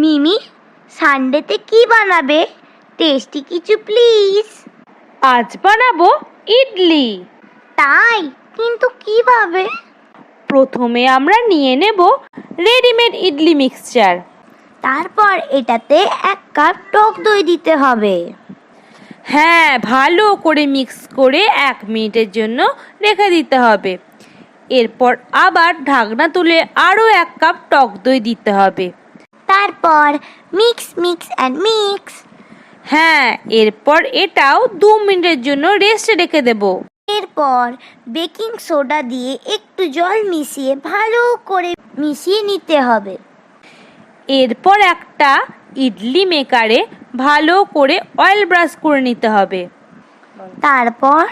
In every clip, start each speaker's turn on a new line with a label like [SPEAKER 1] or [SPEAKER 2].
[SPEAKER 1] মিমি সানডেতে কি বানাবে? টেস্টি কিছু প্লিজ
[SPEAKER 2] আজ বানাবো ইডলি।
[SPEAKER 1] তাই? কিন্তু কীভাবে?
[SPEAKER 2] প্রথমে আমরা নিয়ে নেব রেডিমেড ইডলি মিক্সচার
[SPEAKER 1] তারপর এটাতে এক কাপ টক দই দিতে হবে।
[SPEAKER 2] হ্যাঁ ভালো করে মিক্স করে এক মিনিটের জন্য রেখে দিতে হবে। এরপর আবার ঢাকনা তুলে আরও এক কাপ টক দই দিতে হবে।
[SPEAKER 1] তারপর মিক্স মিক্স অ্যান্ড মিক্স
[SPEAKER 2] হ্যাঁ এরপর এটাও দু মিনিটের জন্য রেস্টে রেখে দেব।
[SPEAKER 1] এরপর বেকিং সোডা দিয়ে একটু জল মিশিয়ে ভালো করে মিশিয়ে নিতে হবে।
[SPEAKER 2] এরপর একটা ইডলি মেকারে ভালো করে অয়েল ব্রাশ করে নিতে হবে।
[SPEAKER 1] তারপর?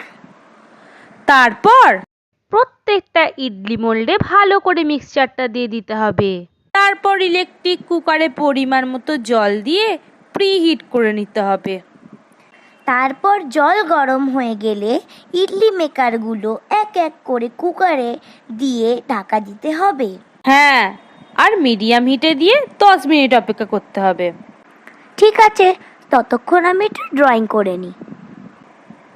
[SPEAKER 2] তারপর প্রত্যেকটা ইডলি মোল্ডে ভালো করে মিক্সচারটা দিয়ে দিতে হবে। তারপর ইলেকট্রিক কুকারে পরিমাণ মতো জল দিয়ে প্রিহিট করে নিতে হবে।
[SPEAKER 1] তারপর জল গরম হয়ে গেলে ইডলি মেকারগুলো এক এক করে কুকারে দিয়ে ঢাকা দিতে হবে।
[SPEAKER 2] হ্যাঁ আর মিডিয়াম হিটে দিয়ে দশ মিনিট অপেক্ষা করতে হবে।
[SPEAKER 1] ঠিক আছে ততক্ষণ আমি একটু ড্রয়িং করে নিই।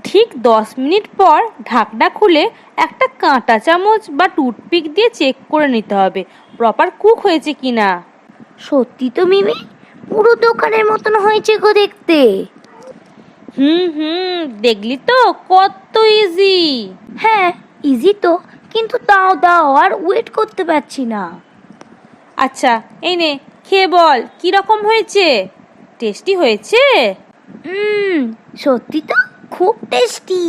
[SPEAKER 2] ঠিক দশ মিনিট পর ঢাকনা খুলে একটা কাঁটা চামচ বা টুথপিক দিয়ে চেক করে নিতে হবে। প্রপার কুক হয়েছে কি না
[SPEAKER 1] সত্যি তো মিমি পুরো দোকানের মতন হয়েছে গো দেখতে।
[SPEAKER 2] হুম হুম দেখলি তো কত ইজি
[SPEAKER 1] হ্যাঁ ইজি তো কিন্তু তাও দাও আর ওয়েট করতে পারছি না।
[SPEAKER 2] আচ্ছা এই নে খেয়ে বল কি রকম হয়েছে? টেস্টি হয়েছে?
[SPEAKER 1] হুম সত্যি তো? খুব টেস্টি